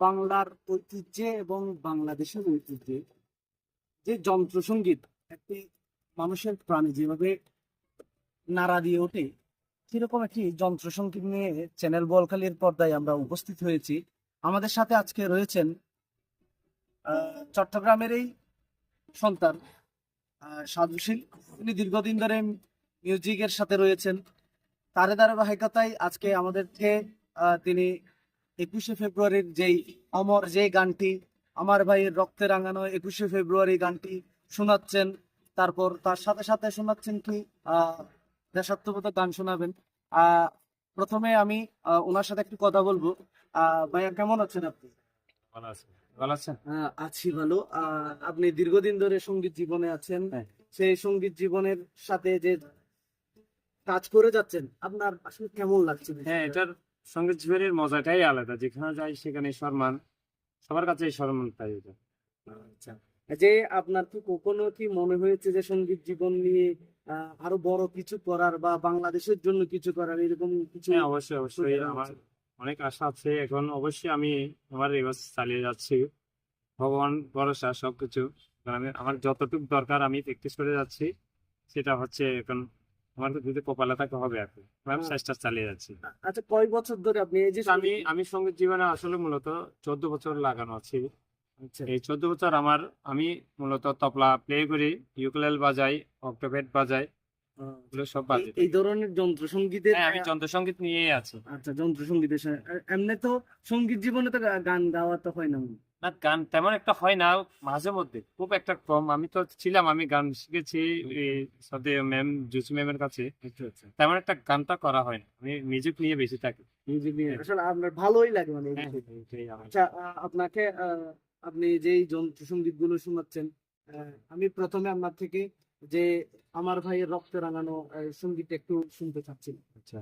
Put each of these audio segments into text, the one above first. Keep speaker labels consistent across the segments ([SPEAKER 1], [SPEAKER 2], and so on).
[SPEAKER 1] বাংলার ঐতিহ্যে এবং বাংলাদেশের ঐতিহ্যে যে যন্ত্রসঙ্গীত একটি মানুষের প্রাণে যেভাবে নাড়া দিয়ে ওঠে সেরকম একটি যন্ত্রসঙ্গীত নিয়ে চ্যানেল বলখালির পর্দায় আমরা উপস্থিত হয়েছি। আমাদের সাথে আজকে রয়েছেন চট্টগ্রামের এই সন্তান আহ, সাজুশীল তিনি দীর্ঘদিন ধরে মিউজিকের সাথে রয়েছেন। তারে ধারাবাহিকতায় আজকে আমাদেরকে আহ, তিনি একুশে ফেব্রুয়ারির যেই অমর যে গানটি আমার ভাইয়ের রক্তে রাঙানো একুশে ফেব্রুয়ারি গানটি শোনাচ্ছেন। তারপর তার সাথে সাথে শোনাচ্ছেন কি দেশাত্মবোধক গান শোনাবেন। প্রথমে আমি ওনার সাথে একটু কথা বলব। ভাইয়া কেমন আছেন আপনি?
[SPEAKER 2] ভালো আছেন?
[SPEAKER 1] আহ, আছি ভালো। আপনি দীর্ঘদিন ধরে সংগীত জীবনে আছেন।
[SPEAKER 2] হ্যাঁ।
[SPEAKER 1] সেই সংগীত জীবনের সাথে যে কাজ করে যাচ্ছেন আপনার আসলে কেমন লাগছে?
[SPEAKER 2] হ্যাঁ এটার সংগীত জীবনের মজাটাই আলাদা যেখানে যাই সেখানে সম্মান সবার কাছে সম্মান পাই
[SPEAKER 1] আচ্ছা। যে আপনার কি কখনো কি মনে হয়েছে যে সংগীত জীবন নিয়ে আরও বড় কিছু করার বা বাংলাদেশের জন্য কিছু করার এরকম কিছু
[SPEAKER 2] হ্যাঁ অবশ্যই অবশ্যই। আমার অনেক আশা আছে। এখন অবশ্যই আমি আমার এবার চালিয়ে যাচ্ছি। ভগবান ভরসা সবকিছু। আমি আমার যতটুকু দরকার আমি প্র্যাকটিস করে যাচ্ছি। সেটা হচ্ছে এখন আমার যদি কপালে থাকে হবে আর কি আমি
[SPEAKER 1] হ্যাঁ।
[SPEAKER 2] চেষ্টা চালিয়ে যাচ্ছি।
[SPEAKER 1] আচ্ছা কয় বছর ধরে আপনি এই যে
[SPEAKER 2] আমি আমি সংগীত জীবনে আসলে মূলত চোদ্দ বছর লাগানো আছি।
[SPEAKER 1] আচ্ছা।
[SPEAKER 2] এই চোদ্দ বছর আমার আমি মূলত তবলা প্লে করি ইউকুলেল বাজাই অক্টোপেড বাজাই এগুলো সব বাজাই
[SPEAKER 1] এই ধরনের যন্ত্র সঙ্গীতের
[SPEAKER 2] হ্যাঁ আমি যন্ত্রসঙ্গীত নিয়েই আছি।
[SPEAKER 1] আচ্ছা যন্ত্র সঙ্গীতের এমনি তো সংগীত জীবনে তো গান গাওয়া তো হয় না।
[SPEAKER 2] না গান তেমন একটা হয় না মাঝে মধ্যে। খুব একটা কম। আমি তো ছিলাম আমি গান শিখেছি সাথে ম্যাম জুসি ম্যামের কাছে।
[SPEAKER 1] আচ্ছা আচ্ছা।
[SPEAKER 2] তেমন একটা গানটা করা হয় না। আমি মিউজিক নিয়ে বেশি থাকি।
[SPEAKER 1] মিউজিক নিয়ে আসলে আপনার ভালোই লাগে মানে
[SPEAKER 2] হ্যাঁ, আমার।
[SPEAKER 1] আচ্ছা আপনাকে আহ, আপনি যেই যন্ত্র সংগীতগুলো শোনাচ্ছেন আমি প্রথমে আপনার থেকে যে আমার ভাইয়ের রক্তে রাঙানো সংগীত একটু শুনতে চাচ্ছি
[SPEAKER 2] আচ্ছা।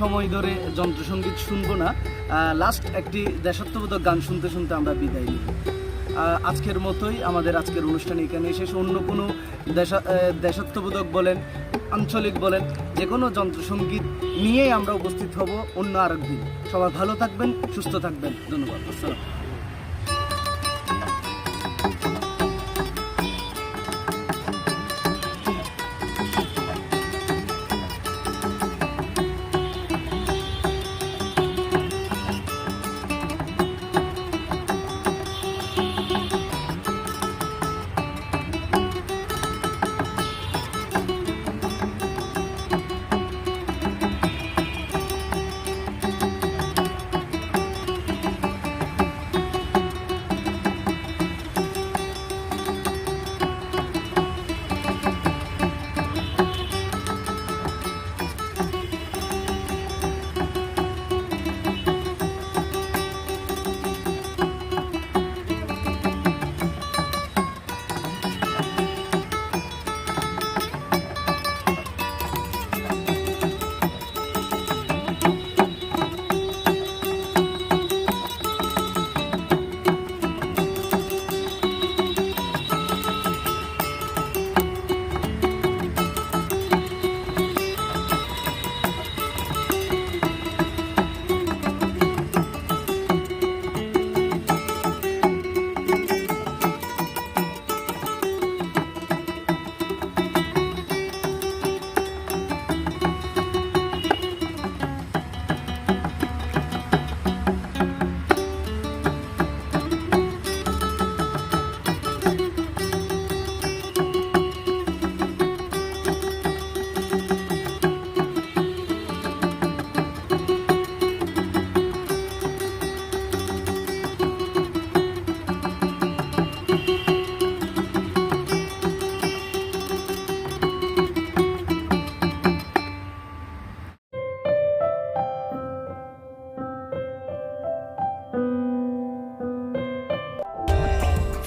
[SPEAKER 1] সময় ধরে যন্ত্রসঙ্গীত শুনব না। লাস্ট একটি দেশাত্মবোধক গান শুনতে শুনতে আমরা বিদায় নিই। আজকের মতোই আমাদের আজকের অনুষ্ঠান এখানে শেষ। অন্য কোনো দেশা দেশাত্মবোধক বলেন, আঞ্চলিক বলেন, যে কোনো যন্ত্রসঙ্গীত নিয়েই আমরা উপস্থিত হব অন্য আরেক দিন। সবাই ভালো থাকবেন, সুস্থ থাকবেন। ধন্যবাদ। আসসালাম